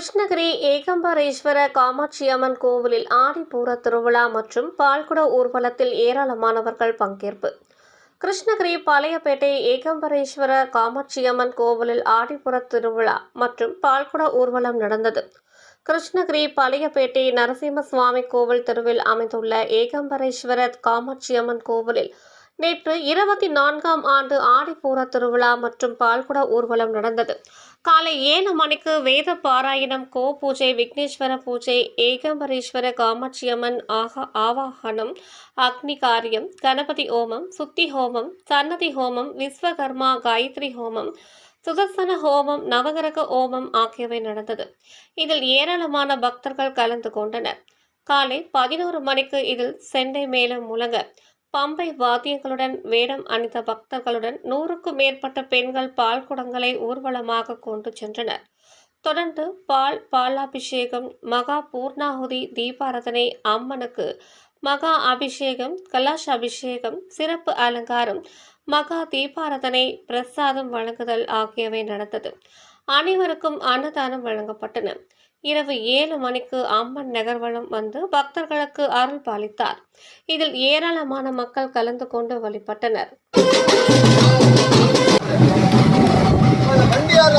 கிருஷ்ணகிரி ஏகம்பரேஸ்வர காமாட்சி அம்மன் கோவிலில் ஆடிப்பூர திருவிழா மற்றும் பால்குட ஊர்வலத்தில் ஏராளமானவர்கள் பங்கேற்பு. கிருஷ்ணகிரி பழையப்பேட்டை ஏகம்பரேஸ்வர காமாட்சி அம்மன் கோவிலில் ஆடிப்புற திருவிழா மற்றும் பால்குட ஊர்வலம் நடந்தது. கிருஷ்ணகிரி பழையப்பேட்டை நரசிம்ம சுவாமி கோவில் தெருவில் அமைந்துள்ள ஏகம்பரேஸ்வர காமாட்சி அம்மன் கோவிலில் நேற்று இருபத்தி நான்காம் ஆண்டு ஆடிப்பூர திருவிழா மற்றும் பால்குட ஊர்வலம் நடந்தது. காலை ஏழு மணிக்கு வேத பாராயணம் கோ பூஜை விக்னேஸ்வர பூஜை ஏகம்பரீஸ்வர காமாட்சியம்மன் ஆக ஆவாகனம் அக்னி காரியம் கணபதி ஹோமம் சுத்தி ஹோமம் சன்னதி ஹோமம் விஸ்வகர்மா காயத்ரி ஹோமம் சுதர்சன ஹோமம் நவகிரக ஹோமம் ஆகியவை நடந்தது. இதில் ஏராளமான பக்தர்கள் கலந்து கொண்டனர். காலை பதினோரு மணிக்கு இதில் செண்டை மேளம் முழங்க பம்பை வாத்தியங்களுடன் வேடம் அணிந்த பக்தர்களுடன் நூறுக்கும் மேற்பட்ட பெண்கள் பால் குடங்களை ஊர்வலமாக கொண்டு சென்றனர். தொடர்ந்து பால் பாலாபிஷேகம் மகா பூர்ணாகுதி தீபாரதனை அம்மனுக்கு மகா அபிஷேகம் கலாஷ் அபிஷேகம் சிறப்பு அலங்காரம் மகா தீபாரதனை பிரசாதம் வழங்குதல் ஆகியவை நடந்தது. அனைவருக்கும் அன்னதானம் வழங்கப்பட்டன. இரவு ஏழு மணிக்கு அம்மன் நகர்வலம் வந்து பக்தர்களுக்கு அருள் பாலித்தார். இதில் ஏராளமான மக்கள் கலந்து கொண்டு வழிபட்டனர். வண்டியார்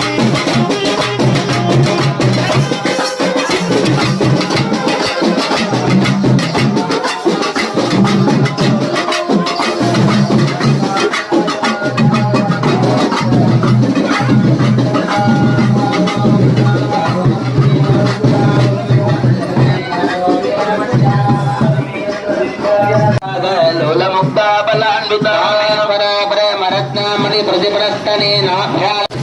ప్రతిభస్తనే నాభ్యాల